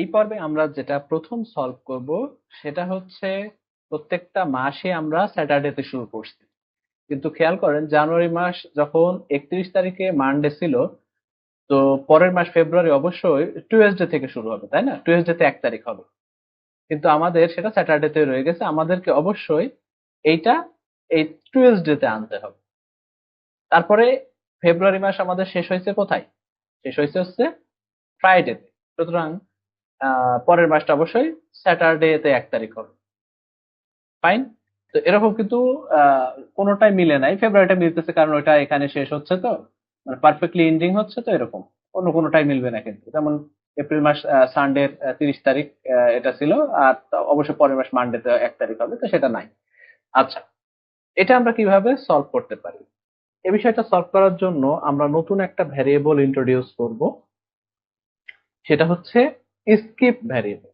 এই পর্বে আমরা যেটা প্রথম সলভ করব, সেটা হচ্ছে প্রত্যেকটা মাসে আমরা স্যাটারডেতে শুরু করছি। কিন্তু খেয়াল করেন জানুয়ারি মাস যখন একত্রিশ তারিখে মানডে ছিল, তো পরের মাস ফেব্রুয়ারি অবশ্যই টুয়েসডে থেকে শুরু হবে, তাই না? টুয়েসডেতে এক তারিখ হবে। কিন্তু আমাদের সেটা স্যাটারডেতে রয়ে গেছে, আমাদেরকে অবশ্যই এইটা এই টুয়েসডেতে আনতে হবে। তারপরে ফেব্রুয়ারি মাস আমাদের শেষ হয়েছে কোথায়? শেষ হয়েছে হচ্ছে ফ্রাইডেতে সুতরাং পরের মাসটা অবশ্যই স্যাটারডেতে এক তারিখ হবে। ফাইন তো এরকম কিন্তু কোনোটাই মিলে নাই। ফেব্রুয়ারিটা মিলতেছে কারণ ওইটা এখানে শেষ হচ্ছে তো। মানে পারফেক্টলি এন্ডিং হচ্ছে তো এরকম। অন্য কোনোটাই মিলবে না কিন্তু। যেমন এপ্রিল মাস সানডে তিরিশ তারিখ এটা ছিল। আর অবশ্যই পরের মাস মানডেতে এক তারিখ হবে, তো সেটা নাই। আচ্ছা এটা আমরা কীভাবে সলভ করতে পারি? এই বিষয়টা সলভ করার জন্য আমরা নতুন একটা ভ্যারিয়েবল ইন্ট্রোডিউস করব। সেটা হচ্ছে স্কিপ ভ্যারিয়েবল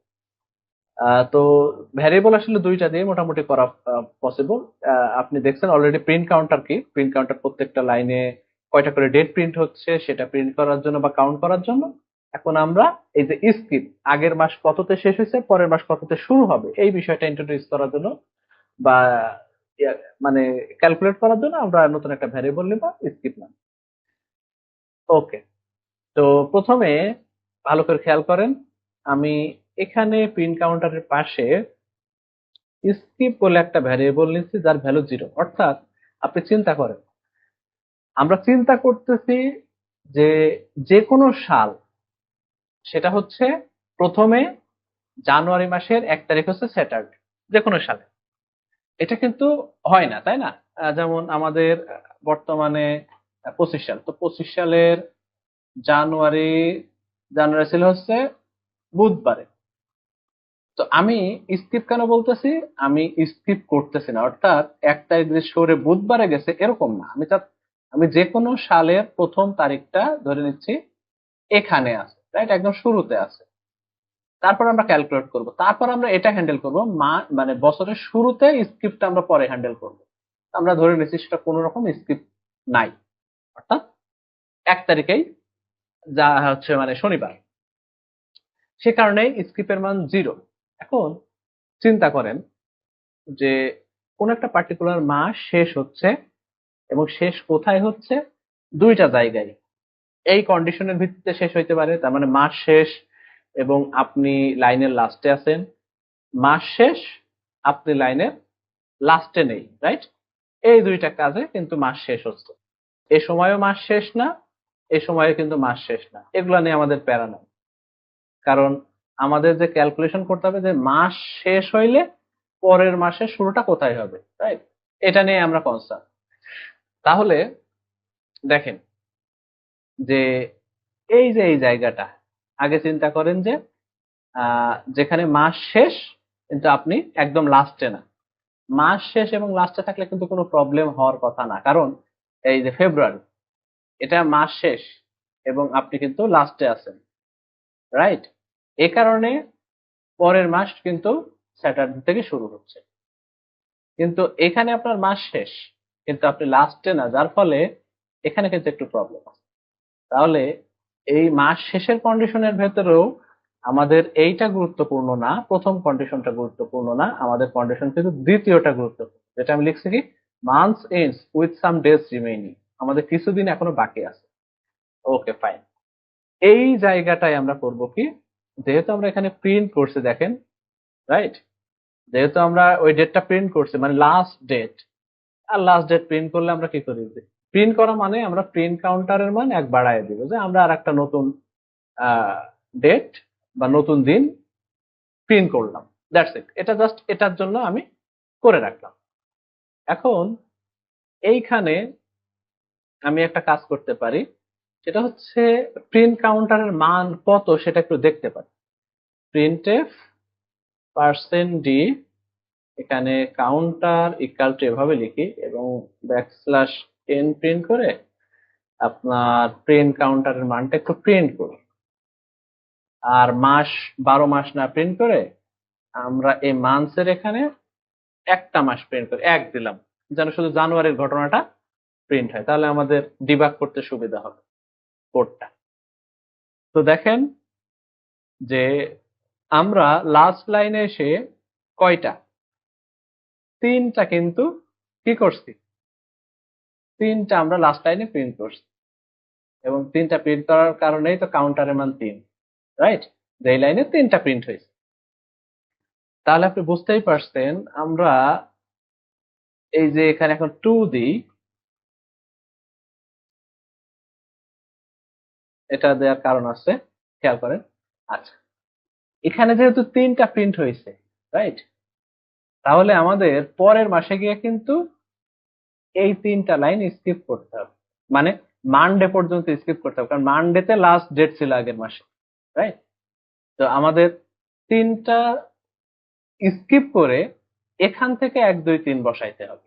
তো ভ্যারিয়েবল আসলে দুইটা দিয়ে মোটামুটি করা পসিবল আপনি দেখছেন অলরেডি প্রিন্ট কাউন্টার কি? প্রিন্ট কাউন্টার প্রত্যেকটা লাইনে কয়টা করে ডেট প্রিন্ট হচ্ছে, সেটা প্রিন্ট করার জন্য বা কাউন্ট করার জন্য। এখন আমরা এই যে স্কিপ আগের মাস কততে শেষ হয়েছে, পরের মাস কততে শুরু হবে, এই বিষয়টা ইন্ট্রোডিউস করার জন্য বা মানে ক্যালকুলেট করার জন্য আমরা নতুন একটা ভ্যারিয়েবল নেব স্কিপ নাম ওকে তো প্রথমে ভালো করে খেয়াল করেন আমি এখানে প্রিন্ট কাউন্টারের পাশে স্কিপ বলে একটা ভ্যারিয়েবল নিচ্ছি যার ভ্যালু জিরো অর্থাৎ আপনি চিন্তা করেন, আমরা চিন্তা করতেছি যে যে কোনো সাল, সেটা হচ্ছে প্রথমে জানুয়ারি মাসের এক তারিখ হচ্ছে স্যাটারডে যে কোনো সালে। এটা কিন্তু হয় না, তাই না? যেমন আমাদের বর্তমানে পঁচিশ সাল, তো পঁচিশ সালের জানুয়ারি জানুয়ারি ছিল হচ্ছে বুধবারে। তো আমি স্কিপ কেন বলতেছি? আমি স্কিপ করতেছি না। অর্থাৎ এক তারিখ যে বুধবারে গেছে, এরকম না। আমি চা- আমি যে কোনো সালের প্রথম তারিখটা ধরে নিচ্ছি, এখানে আছে রাইট একদম শুরুতে আছে। তারপর আমরা ক্যালকুলেট করব। তারপর আমরা এটা হ্যান্ডেল করব মানে বছরের শুরুতে স্কিপটা আমরা পরে হ্যান্ডেল করব। আমরা ধরে নিচ্ছি সেটা কোনো রকম স্কিপ নাই। অর্থাৎ এক তারিখেই যা হচ্ছে মানে শনিবার। সে কারণে স্কিপের মান জিরো এখন চিন্তা করেন যে কোন একটা পার্টিকুলার মাস শেষ হচ্ছে এবং শেষ কোথায় হচ্ছে? দুইটা জায়গায়। এই কন্ডিশনের ভিত্তিতে শেষ হইতে পারে, তার মানে মাস শেষ এবং আপনি লাইনের লাস্টে আছেন। মাস শেষ, আপনি লাইনের লাস্টে নেই রাইট এই দুইটা কাজে কিন্তু মাস শেষ হচ্ছে। এ সময়ও মাস শেষ না, এ সময়ে কিন্তু মাস শেষ না। এগুলা নিয়ে আমাদের প্যারা নাই। কারণ আমাদের যে ক্যালকুলেশন করতে হবে যে মাস শেষ হইলে পরের মাসের শুরুটা কোথায় হবে রাইট এটা নিয়ে আমরা কনসার্ন তাহলে দেখেন যে এই যে এই জায়গাটা, আগে চিন্তা করেন যে যেখানে মাস শেষ কিন্তু আপনি একদম লাস্টে না। মাস শেষ এবং লাস্টে থাকলে কিন্তু কোনো প্রবলেম হওয়ার কথা না। কারণ এই যে ফেব্রুয়ারি এটা মাস শেষ এবং আপনি কিন্তু লাস্টে আছেন রাইট এ কারণে পরের মাস কিন্তু স্যাটারডে থেকে শুরু হচ্ছে। কিন্তু এখানে আপনার মাস শেষ, কিন্তু আপনি লাস্টে না, যার ফলে এখানে কিন্তু একটু প্রবলেম আছে। তাহলে এই মাস শেষের কন্ডিশনের ভেতরেও আমাদের এইটা গুরুত্বপূর্ণ না, প্রথম কন্ডিশনটা গুরুত্বপূর্ণ না, আমাদের কন্ডিশন কিন্তু দ্বিতীয়টা গুরুত্বপূর্ণ। যেটা আমি লিখছি কি? Months ends with some days remaining আমাদের কিছুদিন এখনও বাকি আছে। ওকে ফাইন এই জায়গাটায় আমরা করব কি? যেহেতু আমরা এখানে প্রিন্ট করছি, দেখেন রাইট যেহেতু আমরা ওই ডেটটা প্রিন্ট করছি মানে লাস্ট ডেট আর লাস্ট ডেট প্রিন্ট করলে আমরা কি করি? প্রিন্ট করা মানে আমরা প্রিন্ট কাউন্টারের মান এক বাড়ায় দিব, যে আমরা আর একটা নতুন ডেট বা নতুন দিন প্রিন্ট করলাম। দ্যাটস ইট এটা জাস্ট এটার জন্য আমি করে রাখলাম। এখন, এইখানে আমি একটা কাজ করতে পারি। সেটা হচ্ছে প্রিন্ট কাউন্টারের মান কত সেটা একটু দেখতে পারি। প্রিন্টএফ পার্সেন্ট ডি এখানে কাউন্টার ইকাল টু এভাবে লিখি এবং ব্যাকস্ল্যাশ টেন প্রিন্ট করে আপনার প্রিন্ট কাউন্টারের মানটা একটু প্রিন্ট করি আর মাস, বারো মাস না প্রিন্ট করে আমরা এই মান্থসের এখানে একটা মাস প্রিন্ট করি, এক দিলাম। যেন শুধু জানুয়ারির ঘটনাটা প্রিন্ট হয়, তাহলে আমাদের ডিবাক করতে সুবিধা হবে। কোডটা। তো দেখেন যে আমরা লাস্ট লাইনে এসে কয়টা? তিনটা কিন্তু কি করছি? তিনটা আমরা লাস্ট লাইনে প্রিন্ট করছি। এবং তিনটা প্রিন্ট করার কারণেই তো কাউন্টারের মান তিন রাইট এই লাইনে তিনটা প্রিন্ট হয়েছে। তাহলে আপনি বুঝতেই পারছেন, আমরা এই যে এখানে এখন টু দিই এটা দেওয়ার কারণ আছে, খেয়াল করেন। আচ্ছা এখানে যেহেতু তিনটা প্রিন্ট হয়েছে রাইট তাহলে আমাদের পরের মাসে গিয়ে কিন্তু এই তিনটা লাইন স্কিপ করতে হবে। মানে মানডে পর্যন্ত স্কিপ করতে হবে, কারণ মানডেতে লাস্ট ডেট ছিল আগের মাসে রাইট তো আমাদের তিনটা স্কিপ করে এখান থেকে এক, দুই, তিন বসাইতে হবে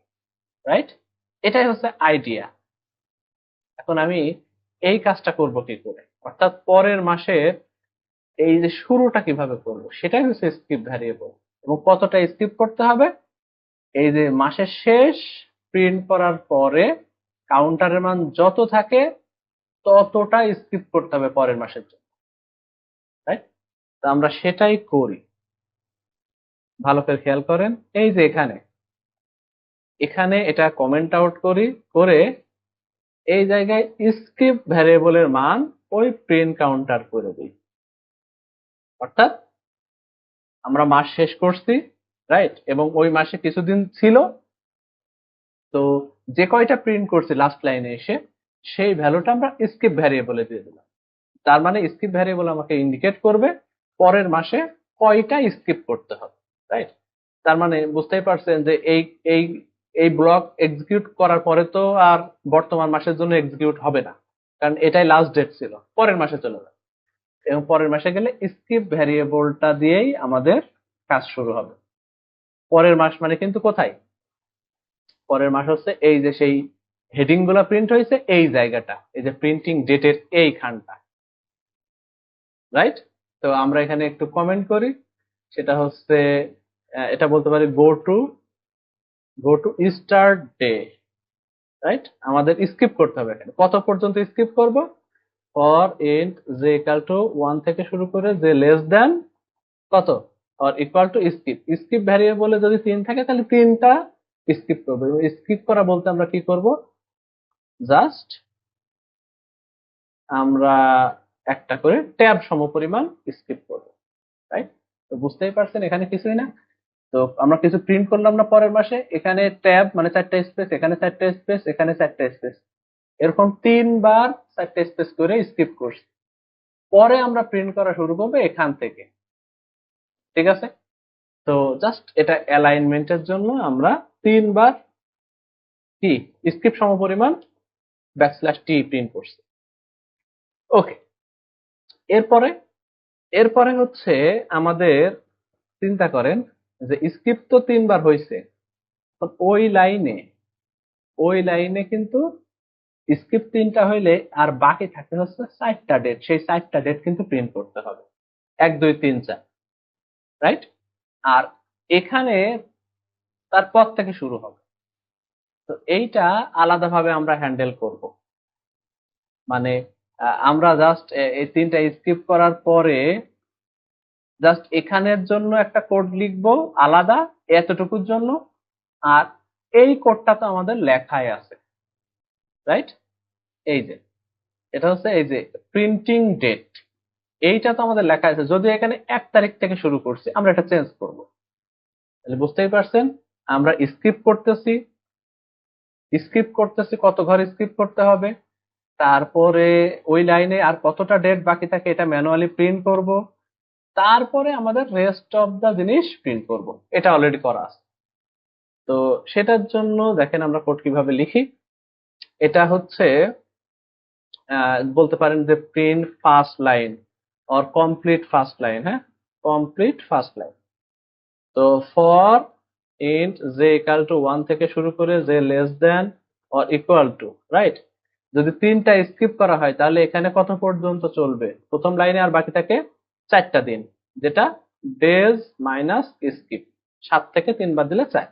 রাইট এটাই হচ্ছে আইডিয়া এখন আমি এই কাজটা করব কি করে? অর্থাৎ পরের মাসের এই যে শুরুটা কীভাবে করব, সেটাই হচ্ছে স্কিপ ভ্যারিয়েবল এবং কতটা স্কিপ করতে হবে? এই যে মাসের শেষ প্রিন্ট করার পরে কাউন্টারের মান যত থাকে, ততটা স্কিপ করতে হবে পরের মাসের জন্য। রাইট তো আমরা সেটাই করি। ভালো করে খেয়াল করেন। এই যে এখানে। এখানে এটা কমেন্ট আউট করি, করে এই জায়গায় স্কিপ ভ্যারিয়েবলের মান ওই প্রিন্ট কাউন্টার করে দিই। অর্থাৎ আমরা মাস শেষ করছি রাইট এবং ওই মাসে কিছুদিন ছিল। তো যে কয়টা প্রিন্ট করছি লাস্ট লাইনে এসে, সেই ভ্যালুটা আমরা স্কিপ ভ্যারিয়েবলে দিয়ে দিলাম। তার মানে স্কিপ ভ্যারিয়েবল আমাকে ইন্ডিকেট করবে পরের মাসে কয়টা স্কিপ করতে হবে রাইট তার মানে বুঝতেই পারছেন যে এই এই এই ব্লক এক্সিকিউট করার পরে তো আর বর্তমান মাসের জন্য এক্সিকিউট হবে না। কারণ এটাই লাস্ট ডেট ছিল। পরের মাসে চলে যাবে। এবং পরের মাসে গেলে স্কিপ ভ্যারিয়েবলটা দিয়েই আমাদের কাজ শুরু হবে। পরের মাস মানে কিন্তু কোথায়? পরের মাস হচ্ছে এই যে সেই হেডিংগুলা প্রিন্ট হয়েছে, এই জায়গাটা। এই যে প্রিন্টিং ডেটের এই খানটা রাইট তো আমরা এখানে একটু কমেন্ট করি। সেটা হচ্ছে এটা বলতে পারি go to go to start day right আমাদের স্কিপ করতে হবে এখানে। কত পর্যন্ত স্কিপ করব? For int J equal to one থেকে শুরু করে যে লেস দেন কত? Or equal to skip skip ভ্যারিয়েবলে যদি তিন থাকে, তাহলে তিনটা স্কিপ করব। স্কিপ করা বলতে আমরা কি করব? জাস্ট আমরা একটা করে ট্যাব সমপরিমাণ স্কিপ করব রাইট তো বুঝতেই পারছেন এখানে কিছুই না? তো আমরা কিছু প্রিন্ট করলাম না পরের মাসে, এখানে ট্যাব মানে চারটা স্পেস এখানে চারটা স্পেস এখানে চারটা স্পেস এরকম তিনবার চারটা স্পেস করে স্কিপ করছি। পরে আমরা প্রিন্ট করা শুরু করব এখান থেকে। ঠিক আছে? তো জাস্ট এটা অ্যালাইনমেন্টের জন্য আমরা তিনবার টি স্কিপ সমপরিমাণ ব্যাকস্ল্যাশ টি প্রিন্ট করছি। ওকে এরপরে এরপরে হচ্ছে আমাদের, চিন্তা করেন যে স্কিপ তো তিনবার হয়েছে ওই লাইনে ওই লাইনে কিন্তু স্কিপ তিনটা হইলে আর বাকি থাকে হচ্ছে চারটা ডেট সেই চারটা ডেট কিন্তু প্রিন্ট করতে হবে। এক, দুই, তিন, চার রাইট আর এখানে তার পর থেকে শুরু হবে। তো এইটা আলাদাভাবে আমরা হ্যান্ডেল করব। মানে আমরা জাস্ট এই তিনটা স্কিপ করার পরে জাস্ট এখানের জন্য একটা কোড লিখব, আলাদা এতটুকুর জন্য, আর এই কোডটা তো আমাদের লেখাই আছে রাইট এই যে, এটা হচ্ছে এই যে প্রিন্টিং ডেট এইটা তো আমাদের লেখা আছে, যদি এখানে এক তারিখ থেকে শুরু করছি, আমরা এটা চেঞ্জ করব। তাহলে বুঝতেই পারছেন, আমরা স্কিপ করতেছি স্কিপ করতেছি, কত ঘর স্কিপ করতে হবে, তারপরে ওই লাইনে আর কতটা ডেট বাকি থাকে, এটা ম্যানুয়ালি প্রিন্ট করব। তারপরে আমাদের রেস্ট অফ দা জিনিস প্রিন্ট করব। এটা অলরেডি করা আছে। তো সেটার জন্য দেখেন আমরা কোড কীভাবে লিখি। এটা হচ্ছে বলতে পারেন যে print first line or complete first line হ্যাঁ? কমপ্লিট ফার্স্ট লাইন তো for int J equal to one থেকে শুরু করে যে less than or equal to right যদি তিনটা স্কিপ করা হয়, তাহলে এখানে কত পর্যন্ত চলবে? প্রথম লাইনে আর বাকি থাকে চারটা দিন, যেটা ডেজ মাইনাস স্কিপ সাত থেকে তিন বাদ দিলে চার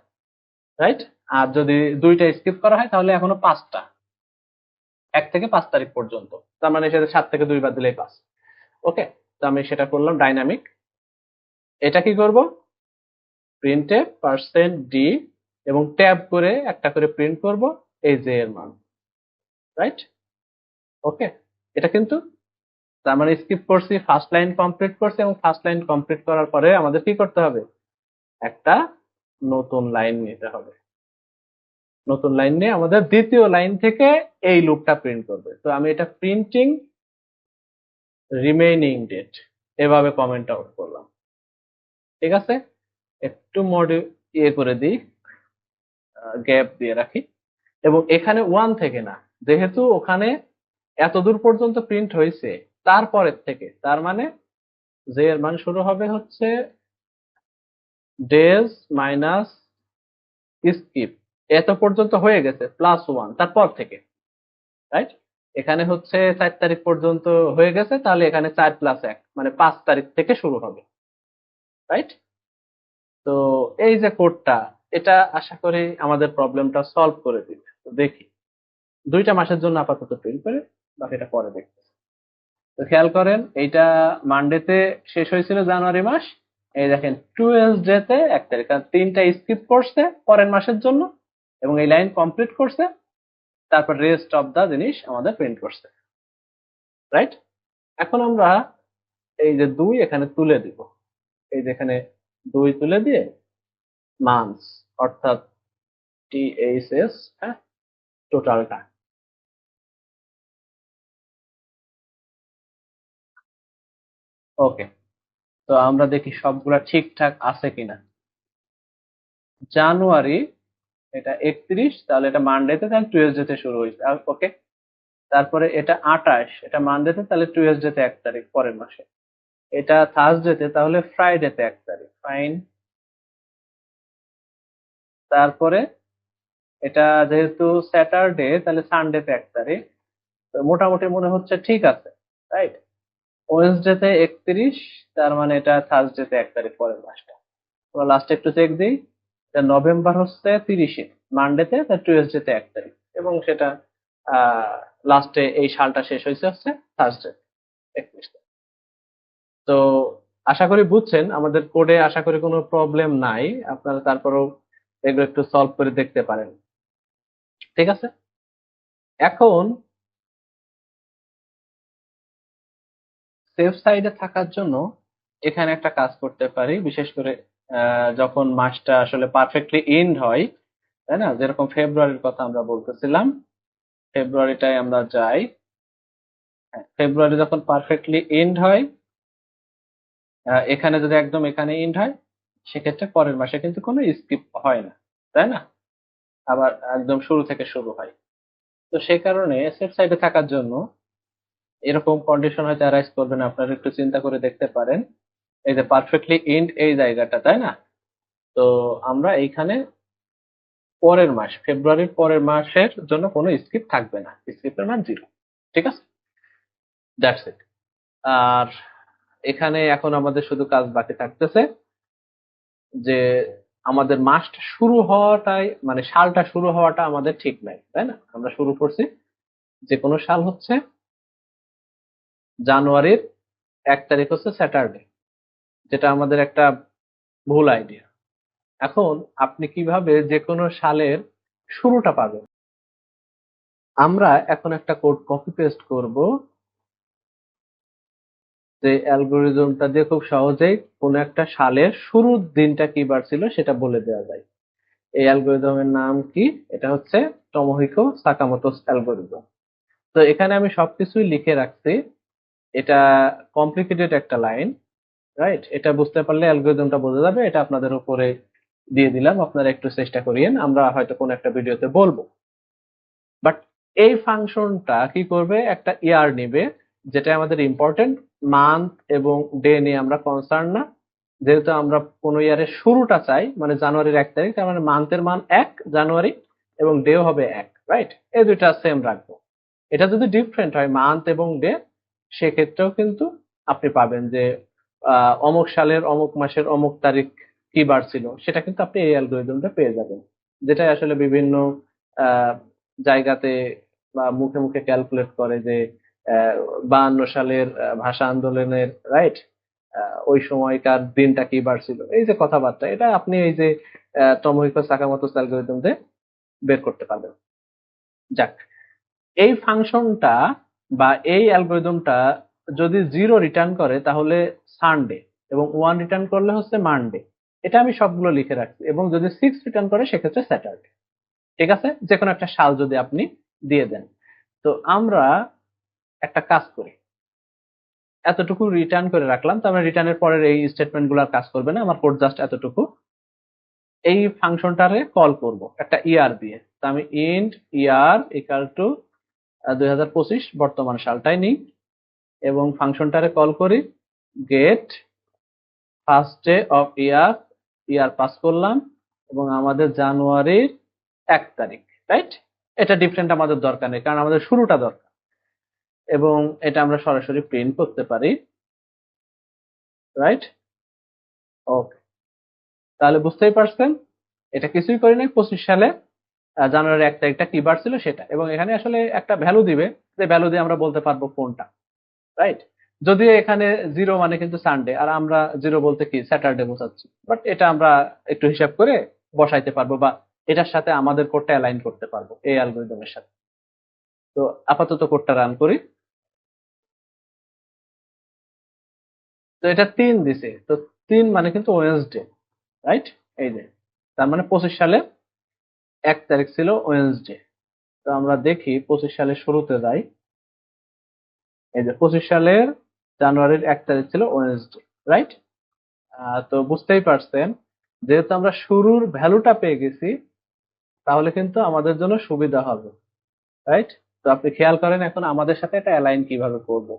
রাইট আর যদি দুইটা স্কিপ করা হয়, তাহলে এখনও পাঁচটা। এক থেকে পাঁচ তারিখ পর্যন্ত। তার মানে সেটা সাত থেকে দুই বাদ দিলেই পাঁচ। ওকে তো আমি সেটা করলাম ডাইনামিক এটা কি করব? প্রিন্টে পার্সেন্ট ডি এবং ট্যাব করে একটা করে প্রিন্ট করব, এই জে এর মান। রাইট ওকে এটা কিন্তু তার মানে স্কিপ করছি ফার্স্ট লাইন কমপ্লিট করছি এবং ফার্স্ট লাইন কমপ্লিট করার পরে আমাদের কি করতে হবে? একটা নতুন লাইন নিতে হবে। নতুন লাইন নিয়ে আমাদের দ্বিতীয় লাইন থেকে এই লুপটা প্রিন্ট করবে। তো আমি এটা প্রিন্টিং রিমেইনিং ডেট এভাবে কমেন্ট আউট করলাম। ঠিক আছে? একটু মডি ইয়ে করে দিই গ্যাপ দিয়ে রাখি। এবং এখানে ওয়ান থেকে না, যেহেতু ওখানে এত দূর পর্যন্ত প্রিন্ট হয়েছে তারপরের থেকে, তার মানে যে এর মান শুরু হবে হচ্ছে ডেজ মাইনাস স্কিপ এত পর্যন্ত হয়ে গেছে প্লাস ওয়ান তারপর থেকে রাইট এখানে হচ্ছে চার তারিখ পর্যন্ত হয়ে গেছে, তাহলে এখানে চার প্লাস এক মানে পাঁচ তারিখ থেকে শুরু হবে রাইট তো এই যে কোডটা এটা আশা করি আমাদের প্রবলেমটা সলভ করে দিবে। তো দেখি, দুইটা মাসের জন্য আপাতত প্রিন্ট করে, বাকিটা পরে দেখতেছি তো খেয়াল করেন, এইটা মানডেতে শেষ হয়েছিল জানুয়ারি মাস। এই দেখেন টুয়েলভডে তে এক তারিখ কারণ তিনটা স্কিপ করছে পরের মাসের জন্য, এবং এই লাইন কমপ্লিট করছে, তারপর রেস্ট অফ দা জিনিস আমাদের প্রিন্ট করছে। রাইট এখন আমরা এই যে দুই এখানে তুলে দিব। এই যে এখানে দুই তুলে দিয়ে মান্থস অর্থাৎ টি এইচ এস হ্যাঁ? টোটালটা ওকে তো আমরা দেখি সবগুলা ঠিকঠাক আছে কিনা। জানুয়ারি, এটা একত্রিশ, তাহলে এটা মানডেতে তাহলে টুয়েসডেতে শুরু হয়েছে। ওকে তারপরে এটা আঠাশ, এটা মানডেতে তাহলে টুয়েসডেতে এক তারিখ, পরের মাসে। এটা থার্সডেতে তাহলে ফ্রাইডেতে এক তারিখ। ফাইন তারপরে এটা যেহেতু স্যাটারডে তাহলে সানডেতে এক তারিখ। তো মোটামুটি মনে হচ্ছে ঠিক আছে রাইট ওয়েনসডেতে একত্রিশ, তার মানে এটা থার্সডেতে এক তারিখ পরের মাসটা। আমরা লাস্টে একটু চেক দিই নভেম্বর হচ্ছে তিরিশে মানডেতে তার টুয়েসডেতে এক তারিখ? এবং সেটা লাস্টে এই সালটা শেষ হয়েছে হচ্ছে থার্সডে একত্রিশ। তো আশা করি বুঝছেন, আমাদের কোডে আশা করি কোনো প্রবলেম নাই, আপনারা তারপরেও এগুলো একটু সলভ করে দেখতে পারেন। ঠিক আছে? এখন সেফ সাইডে থাকার জন্য এখানে একটা কাজ করতে পারি, বিশেষ করে যখন মাসটা আসলে পারফেক্টলি এন্ড হয়, তাই না? যেরকম ফেব্রুয়ারির কথা আমরা বলতেছিলাম ফেব্রুয়ারিটাই আমরা যাই। ফেব্রুয়ারি যখন পারফেক্টলি এন্ড হয় এখানে যদি একদম এখানে এন্ড হয়, সেক্ষেত্রে পরের মাসে কিন্তু কোনো স্কিপ হয় না, তাই না? আবার একদম শুরু থেকে শুরু হয়। তো সেই কারণে সেফ সাইডে থাকার জন্য এরকম কন্ডিশন হয়তো অ্যারাইজ করবেন আপনারা একটু চিন্তা করে দেখতে পারেন। এই যে পারফেক্টলি এন্ড এই জায়গাটা, তাই না? তো আমরা এইখানে পরের মাস, ফেব্রুয়ারির পরের মাসের জন্য কোনো স্কিপ থাকবে না। স্কিপের মান জিরো ঠিক আছে? দ্যাটস ইট আর এখানে এখন আমাদের শুধু কাজ বাকি থাকতেছে যে আমাদের মাসটা শুরু হওয়াটাই মানে সালটা শুরু হওয়াটা আমাদের ঠিক নাই, তাই না? আমরা শুরু করছি, যে কোনো সাল হচ্ছে জানুয়ারির এক তারিখ হচ্ছে স্যাটারডে, যেটা আমাদের একটা ভুল আইডিয়া এখন আপনি কীভাবে যে কোনো সালের শুরুটা পাবেন? আমরা এখন একটা কোড কপি পেস্ট করব। যে অ্যালগোরিদমটা দিয়ে খুব সহজেই কোন একটা সালের শুরুর দিনটা কি বার ছিল সেটা বলে দেওয়া যায়। এই অ্যালগোরিদমের নাম কি? এটা হচ্ছে টমোহিকো সাকামোটোস অ্যালগোরিদম। তো এখানে আমি সবকিছুই লিখে রাখছি। এটা কমপ্লিকেটেড একটা লাইন রাইট এটা বুঝতে পারলে অ্যালগোরিদমটা বোঝা যাবে, এটা আপনাদের উপরে দিয়ে দিলাম, আপনারা একটু চেষ্টা করিয়েন, আমরা হয়তো কোনো একটা ভিডিওতে বলব। বাট এই ফাংশনটা কি করবে? একটা ইয়ার নিবে, যেটা আমাদের ইম্পর্টেন্ট মান্থ এবং ডে নিয়ে আমরা কনসার্ন না। যেহেতু আমরা কোনো ইয়ারের শুরুটা চাই মানে জানুয়ারির এক তারিখ, তার মানে মান্থের মান এক, জানুয়ারি এবং ডেও হবে এক রাইট এই দুইটা সেম রাখব। এটা যদি ডিফারেন্ট হয় মান্থ এবং ডে সেক্ষেত্রেও কিন্তু আপনি পাবেন যে অমুক সালের, অমুক মাসের, অমুক তারিখ কি বার ছিল, সেটা কিন্তু আপনি এই অ্যালগোরিদমটা পেয়ে যাবেন। যেটা আসলে বিভিন্ন জায়গাতে বা মুখে মুখে ক্যালকুলেট করে যে বাহান্ন সালের ভাষা আন্দোলনের রাইট ওই সময়কার দিনটা কি বার ছিল? এই যে কথাবার্তা, এটা আপনি এই যে টমোহিকো সাকামতো অ্যালগরিদম দিয়ে বের করতে পারবেন। যাক, এই ফাংশনটা বা এই অ্যালগরিদমটা যদি জিরো রিটার্ন করে, তাহলে সানডে এবং ওয়ান রিটার্ন করলে হচ্ছে মানডে এটা আমি সবগুলো লিখে রাখছি এবং যদি সিক্স রিটার্ন করে, সেক্ষেত্রে স্যাটারডে ঠিক আছে? যে কোনো একটা সাল যদি আপনি দিয়ে দেন। তো আমরা একটা কাজ করি। এতটুকু রিটার্ন করে রাখলাম, তো আমরা রিটার্নের পরের এই স্টেটমেন্টগুলার কাজ করবে না। আমার কোড জাস্ট এতটুকু। এই ফাংশনটারে কল করব, একটা ইয়ার দিয়ে। তো আমি ইন্ট ইয়ার ইকাল টু দুই হাজার পঁচিশ বর্তমান সালটাই নিই। এবং ফাংশনটারে কল করি get first day of year year pass করলাম, এবং আমাদের জানুয়ারির এক তারিখ রাইট এটা ডিফারেন্ট আমাদের দরকার নেই, কারণ আমাদের শুরুটা দরকার। এবং এটা আমরা সরাসরি প্রিন্ট করতে পারি রাইট ওকে তাহলে বুঝতেই পারছেন, এটা কিছুই করি নাই, পঁচিশ সালে জানুয়ারি এক তারিখটা কি বার ছিল সেটা। এবং এখানে আসলে একটা ভ্যালু দিবে, যে ভ্যালু দিয়ে আমরা বলতে পারব কোনটা রাইট যদিও এখানে জিরো মানে কিন্তু সানডে আর আমরা জিরো বলতে কি স্যাটারডে বোঝাচ্ছি। বাট এটা আমরা একটু হিসাব করে বসাইতে পারব বা এটার সাথে আমাদের কোডটা অ্যালাইন করতে পারব, এই অ্যালগোরিদমের সাথে। তো আপাতত কোডটা রান করি। তো এটা তিন দিছে, তো তিন মানে কিন্তু ওয়েন্সডে রাইট এই যে, তার মানে পঁচিশ সালে এক তারিখ ছিল ওয়েন্সডে তো আমরা দেখি পঁচিশ সালের শুরুতে যাই। এই যে পঁচিশ সালের জানুয়ারির এক তারিখ ছিল ওয়েন্সডে রাইট তো বুঝতেই পারছেন, যেহেতু আমরা শুরুর ভ্যালুটা পেয়ে গেছি, তাহলে কিন্তু আমাদের জন্য সুবিধা হবে রাইট তো আপনি খেয়াল করেন এখন আমাদের সাথে এটা অ্যালাইন কীভাবে করব।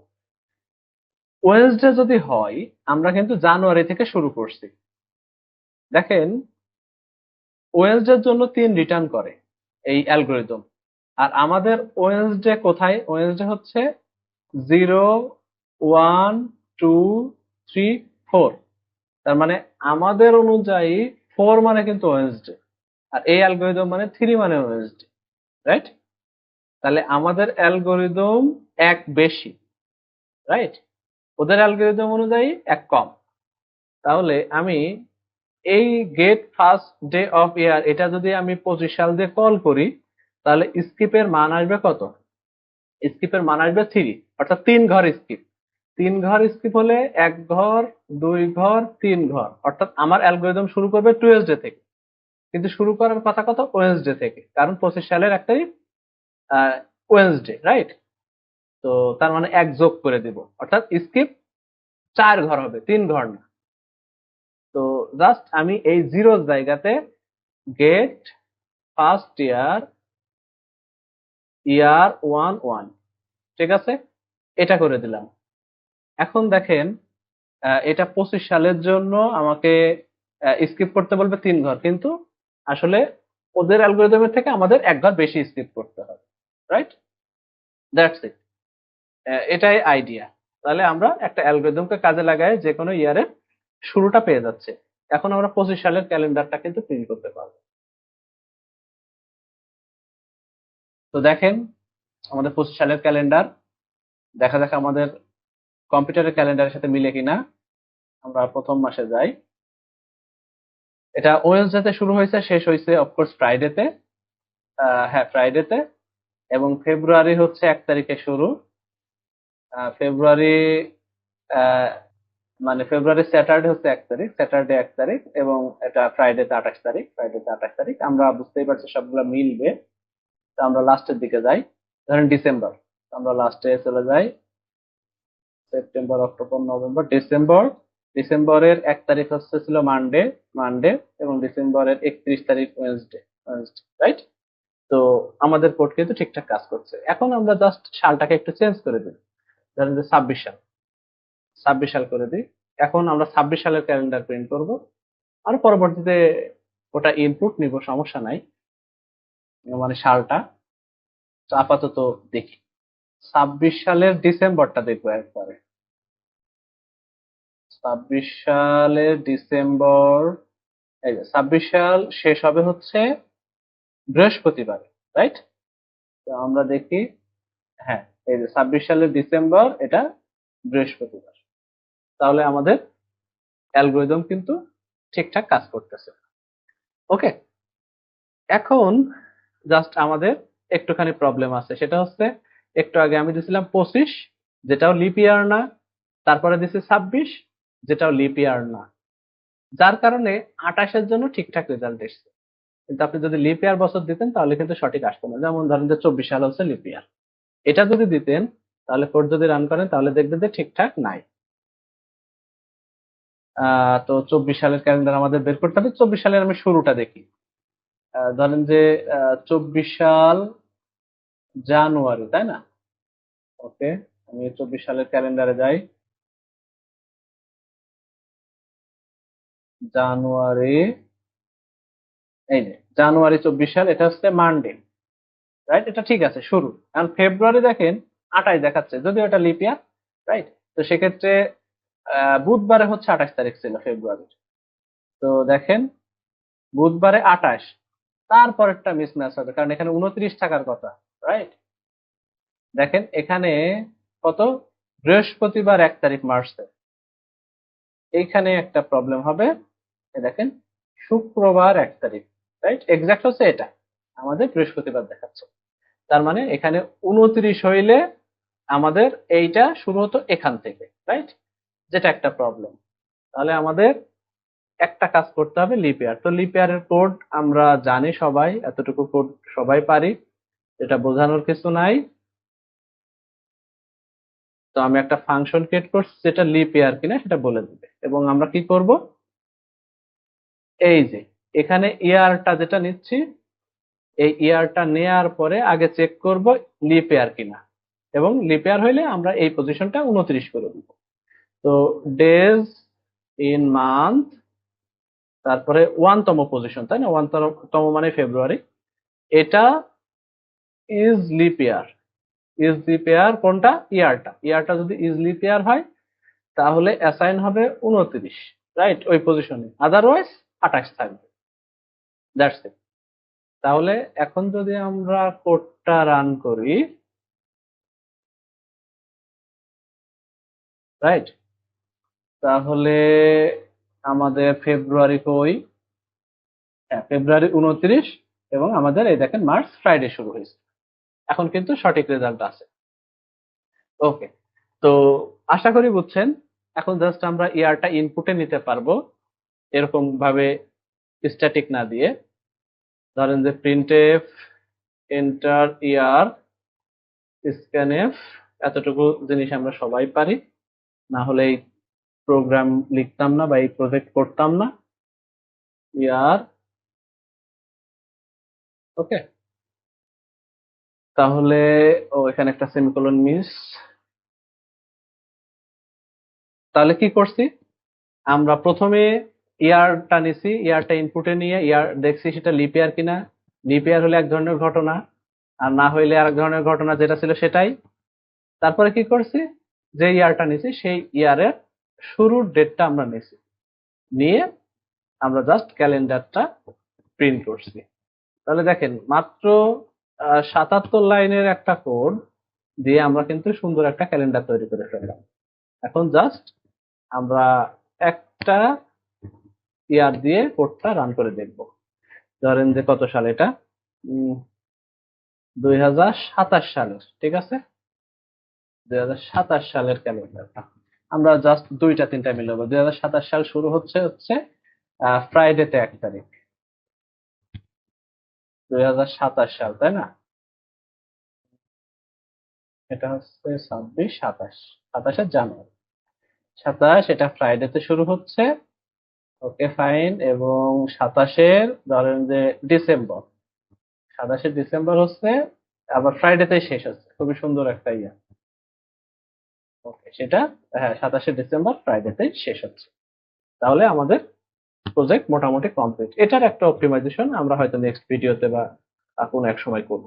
ওয়েন্সডে যদি হয়, আমরা কিন্তু জানুয়ারি থেকে শুরু করছি। দেখেন ওয়েন্সডের জন্য তিন রিটার্ন করে এই অ্যালগোরিদম আর আমাদের ওয়েন্সডে কোথায়? ওয়েন্সডে হচ্ছে zero, one, two, three, four. তার মানে আমাদের অনুযায়ী ফোর মানে কিন্তু ওয়েন্সডে আর এই অ্যালগোরিদম মানে থ্রি মানে ওয়েন্সডে রাইট তাহলে আমাদের অ্যালগোরিদম এক বেশি রাইট ওদের অ্যালগোরিদম অনুযায়ী এক কম। তাহলে আমি এই get first day of year এটা যদি আমি পঁচিশ সাল দিয়ে কল করি, তাহলে স্কিপের মান আসবে কত? স্কিপের মান আসবে থ্রি অর্থাৎ তিন ঘর স্কিপ তিন ঘর স্কিপ হলে এক ঘর, দুই ঘর, তিন ঘর, অর্থাৎ আমার অ্যালগোরিদম শুরু করবে টুয়েসডে থেকে। কিন্তু শুরু করার কথা কত? ওয়েন্সডে থেকে, কারণ পঁচিশ সালের একটাই ওয়েন্সডে রাইট তো তার মানে এক যোগ করে দিব। অর্থাৎ স্কিপ চার ঘর হবে, তিন ঘর না। তো জাস্ট আমি এই জিরো জায়গাতে get first year year one one ঠিক আছে? এটা করে দিলাম। এখন দেখেন এটা পঁচিশ সালের জন্য আমাকে স্কিপ করতে বলবে তিন ঘর, কিন্তু আসলে ওদের অ্যালগোরিদমের থেকে আমাদের এক ঘর বেশি স্কিপ করতে হবে রাইট দ্যাটস ইট এটাই আইডিয়া তাহলে আমরা একটা অ্যালগোরিদমকে কাজে লাগাই যে কোনো ইয়ারের শুরুটা পেয়ে যাচ্ছে। এখন আমরা পঁচিশ সালের ক্যালেন্ডারটা কিন্তু প্রিন্ট করতে পারব। তো দেখেন, আমাদের পঁচিশ সালের ক্যালেন্ডার, দেখা যাক আমাদের কম্পিউটারের ক্যালেন্ডারের সাথে মিলে কিনা। আমরা প্রথম মাসে যাই। এটা ওয়েনসডেতে শুরু হয়েছে, শেষ হয়েছে অফকোর্স ফ্রাইডেতে। হ্যাঁ ফ্রাইডেতে। এবং ফেব্রুয়ারি হচ্ছে এক তারিখে শুরু। ফেব্রুয়ারি মানে ফেব্রুয়ারি স্যাটারডে হচ্ছে এক তারিখ স্যাটারডে এক তারিখ এবং এটা ফ্রাইডেতে আঠাশ তারিখ ফ্রাইডেতে আঠাশ তারিখ। আমরা বুঝতেই পারছি সবগুলো মিলবে। তো আমরা লাস্টের দিকে যাই। ধরেন ডিসেম্বর আমরা লাস্টে চলে যাই। সেপ্টেম্বর অক্টোবর নভেম্বর ডিসেম্বর ডিসেম্বরের এক তারিখ হচ্ছে ছিল মানডে মানডে এবং ডিসেম্বরের একত্রিশ তারিখ ওয়েনসডে ওয়েনসডে রাইট তো আমাদের কোড কিন্তু ঠিকঠাক কাজ করছে। এখন আমরা জাস্ট সালটাকে একটু চেঞ্জ করে দিই। ধরেন যে ছাব্বিশ সাল। ছাব্বিশ সাল করে দিই। এখন আমরা ছাব্বিশ সালের ক্যালেন্ডার প্রিন্ট করব। আর পরবর্তীতে ওটা ইনপুট নিব, সমস্যা নাই। মানে সালটা। আপাতত দেখি। ছাব্বিশ সালের ডিসেম্বরটা দেখব একবারে। ছাব্বিশ সালের ডিসেম্বর ছাব্বিশ সাল শেষ হবে হচ্ছে বৃহস্পতিবার রাইট তো আমরা দেখি হ্যাঁ এই যে ছাব্বিশ সালের ডিসেম্বর, এটা বৃহস্পতিবার। তাহলে আমাদের অ্যালগোরিদম কিন্তু ঠিকঠাক কাজ করতেছে। ওকে, এখন জাস্ট আমাদের একটুখানি প্রবলেম আছে। সেটা হচ্ছে, একটু আগে আমি দিছিলাম পঁচিশ, যেটাও লিপ ইয়ার না। তারপরে দিছি ছাব্বিশ, যেটাও লিপ ইয়ার না। যার কারণে আঠাশের জন্য ঠিকঠাক রেজাল্ট এসছে। কিন্তু আপনি যদি লিপ ইয়ার বছর দিতেন, তাহলে কিন্তু সঠিক আসতো না। যেমন ধরেন যে চব্বিশ সাল হচ্ছে লিপ ইয়ার এটা যদি দিতেন, তাহলে কোড যদি রান করেন, তাহলে দেখবেন যে ঠিকঠাক নাই। তো চব্বিশ সালের ক্যালেন্ডার আমাদের বের করতে হবে। চব্বিশ সালের আমি শুরুটা দেখি। ধরেন যে চব্বিশ সাল জানুয়ারি, তাই না? ওকে, আমি চব্বিশ সালের ক্যালেন্ডারে যাই। জানুয়ারি, এই যে, জানুয়ারি চব্বিশ সাল, এটা হচ্ছে মানডে রাইট এটা ঠিক আছে, শুরু। কারণ ফেব্রুয়ারি দেখেন, আটাই দেখাচ্ছে, যদিও এটা লিপিয়া রাইট তো সেক্ষেত্রে বুধবারে হচ্ছে আঠাশ তারিখ ছিল ফেব্রুয়ারির। তো দেখেন, বুধবারে আঠাশ তারপর তারপরেরটা মিসম্যাচ হবে, কারণ এখানে উনত্রিশ থাকার কথা রাইট দেখেন, এখানে কত? বৃহস্পতিবার এক তারিখ মার্চে। এইখানে একটা প্রবলেম হবে দেখেন, শুক্রবার এক তারিখ রাইট এক্সাক্ট হচ্ছে এটা, আমাদের বৃহস্পতিবার দেখাচ্ছে। তার মানে এখানে উনত্রিশ হইলে আমাদের এইটা শুরু হতো এখান থেকে রাইট যেটা একটা প্রবলেম তাহলে আমাদের একটা কাজ করতে হবে লিপ ইয়ার তো লিপ ইয়ারের কোড আমরা জানি সবাই, এতটুকু কোড সবাই পারি, এটা বোঝানোর কিছু নাই। তো আমি একটা ফাংশন ক্রিয়েট করছি, যেটা লিপ ইয়ার কিনা সেটা বলে দিবে। এবং আমরা কি করব? এই যে, এখানে ইয়ারটা যেটা নিচ্ছি, এই ইয়ারটা নেয়ার পরে আগে চেক করব লিপ ইয়ার কিনা। এবং লিপ ইয়ার হইলে আমরা এই পজিশনটা উনত্রিশ করে দিব। তো ডেজ ইন মান্থ তারপরে ওয়ানতম পজিশন তাই না? ওয়ান ওয়ানতম মানে ফেব্রুয়ারি এটা is leap year is leap year কোনটা? ইয়ারটা ইয়ারটা যদি ইজ লিপ ইয়ার হয়, তাহলে অ্যাসাইন হবে উনত্রিশ রাইট ওই পজিশনে আদারওয়াইজ আঠাশ থাকবে। দ্যাটস ইট তাহলে এখন যদি আমরা কোডটা রান করি রাইট তাহলে আমাদের ফেব্রুয়ারি কই? ফেব্রুয়ারি উনত্রিশ এবং আমাদের এই দেখেন মার্চ ফ্রাইডে শুরু হয়েছে। এখন কিন্তু সঠিক রেজাল্ট আছে। ওকে তো আশা করি বুঝছেন। এখন জাস্ট আমরা ইয়ারটা ইনপুটে নিতে পারব এরকম ভাবে স্ট্যাটিক না দিয়ে। ধরেন যে প্রিন্টএফ এন্টার ইয়ার স্ক্যানএফ এতটুকু জিনিস আমরা সবাই পারি। না হলে এই প্রোগ্রাম লিখতাম না বা এই প্রজেক্ট করতাম না। ইয়ার ওকে তাহলে, ও, এখানে একটা সেমিকোলন মিস তাহলে কি করছি? আমরা প্রথমে ইয়ারটা নিছি ইয়ারটা ইনপুটে নিয়ে ইয়ার দেখছি সেটা লিপ ইয়ার কিনা। লিপ ইয়ার হলে এক ধরনের ঘটনা, আর না হইলে আরেক ধরনের ঘটনা যেটা ছিল সেটাই। তারপরে কি করছি? যে ইয়ারটা নিছি, সেই ইয়ারের শুরুর ডেটটা আমরা নিছি নিয়ে আমরা জাস্ট ক্যালেন্ডারটা প্রিন্ট করছি। তাহলে দেখেন, মাত্র সাতাত্তর লাইনের একটা কোড দিয়ে আমরা কিন্তু সুন্দর একটা ক্যালেন্ডার তৈরি করে ফেললাম। এখন জাস্ট আমরা একটা ইয়ার দিয়ে কোডটা রান করে দেখব। ধরেন যে কত সাল এটা? দুই হাজার সাতাশ সালের, ঠিক আছে? দুই হাজার সাতাশ সালের ক্যালেন্ডারটা আমরা জাস্ট দুইটা, তিনটা মিলাবো দুই হাজার সাতাশ সাল শুরু হচ্ছে হচ্ছে ফ্রাইডেতে এক তারিখ। দুই হাজার সাতাশ সাল, তাই না? এটা হচ্ছে ছাব্বিশ, সাতাশ। সাতাশের জানুয়ারি। সাতাশ, এটা ফ্রাইডেতে শুরু হচ্ছে। Okay, fine. এবং সাতাশের, ধরেন যে ডিসেম্বর। সাতাশে ডিসেম্বর হচ্ছে, আবার ফ্রাইডেতে শেষ হচ্ছে। খুবই সুন্দর একটা ইয়া। ওকে, সেটা হ্যাঁ সাতাশে ডিসেম্বর, ফ্রাইডেতে শেষ হচ্ছে। তাহলে আমাদের প্রজেক্ট মোটামুটি কমপ্লিট এটার একটা অপটিমাইজেশন আমরা হয়তো নেক্সট ভিডিওতে বা কোনো এক সময় করব।